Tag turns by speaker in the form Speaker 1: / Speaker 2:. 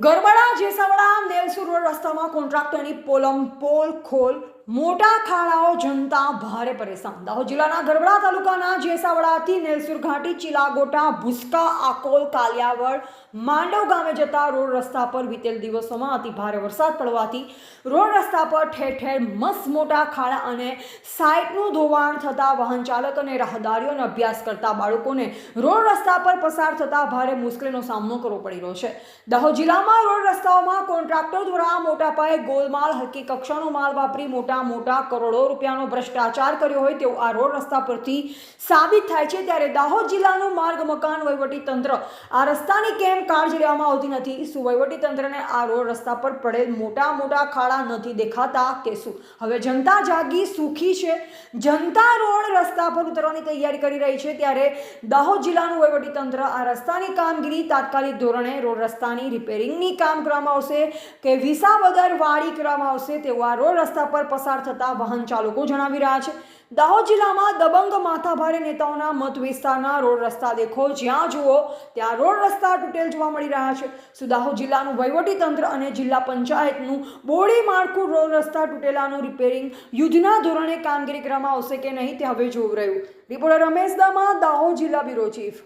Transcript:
Speaker 1: ગરબડા Jesawada નેલસુર road રસ્તામાં કોન્ટ્રાક્ટરની પોલમ pole ખોલ મોટા ખાડાઓ જનતા ભારે પરેશાન. દાહોદ જિલ્લાના ગરબડા તાલુકાના જેસાવડાથી નેલસુર ઘાટી, ચિલાગોટા, ભૂસકા, આકોલ, કાલિયાવડ, માંડવ ગામે જતા રોડ રસ્તા પર વીતેલ દિવસોમાં અતિ ભારે વરસાદ પડવાથી રોડ રસ્તા પર ઠેર ઠેર મસ્ત મોટા ખાડા અને સાઇટનું ધોવાણ થતાં વાહન ચાલક અને રાહદારીઓને અભ્યાસ કરતા બાળકોને રોડ રસ્તા પર પસાર થતાં ભારે મુશ્કેલીનો સામનો કરવો પડી રહ્યો છે. દાહોદ જિલ્લામાં રોડ રસ્તાઓમાં કોન્ટ્રાક્ટર દ્વારા મોટા પાયે ગોલમાલ હકી કક્ષાનો માલ વાપરી મોટા મોટા કરોડો રૂપિયાનો ભ્રષ્ટાચાર કર્યો હોય તેવું આ રોડ રસ્તા પરથી સાબિત થાય છે. ત્યારે દાહોદ જિલ્લાનું માર્ગ, મકાન તંત્ર આ રસ્તાની કેમ કાળજી લેવામાં આવતી નથી? શું તંત્રને આ રોડ રસ્તા પર પડેલ મોટા મોટા ખાડા નથી દેખાતા કે શું? હવે જનતા જાગી સુખી છે. જનતા રોડ રસ્તા પર ઉતરવાની તૈયારી કરી રહી છે. ત્યારે દાહોદ જિલ્લાનું તંત્ર આ રસ્તાની કામગીરી તાત્કાલિક ધોરણે રોડ રસ્તાની રિપેરિંગની કામ કરવામાં આવશે કે વિસા વગર વાડી કરવામાં આવશે તેવું આ રોડ રસ્તા પર પસાર થતા વાહન ચાલકો જણાવી રહ્યા છે. દાહોદ જિલ્લામાં દબંગ માથાભારે નેતાઓના મત વિસ્તારના રોડ રસ્તા દેખો. જ્યાં જુઓ, ત્યાં રોડ રસ્તા તૂટેલ જોવા મળી રહ્યા છે. દાહોદ જિલ્લાનું વહીવટી તંત્ર અને જિલ્લા પંચાયતનું બોડી માળખું રોડ રસ્તા તૂટેલાનું રિપેરિંગ યુદ્ધના ધોરણે કામગીરી કરવામાં આવશે કે નહીં તે હવે જોવું રહ્યું. રિપોર્ટર રમેશ દામા, દાહોદ જિલ્લા બ્યુરો ચીફ.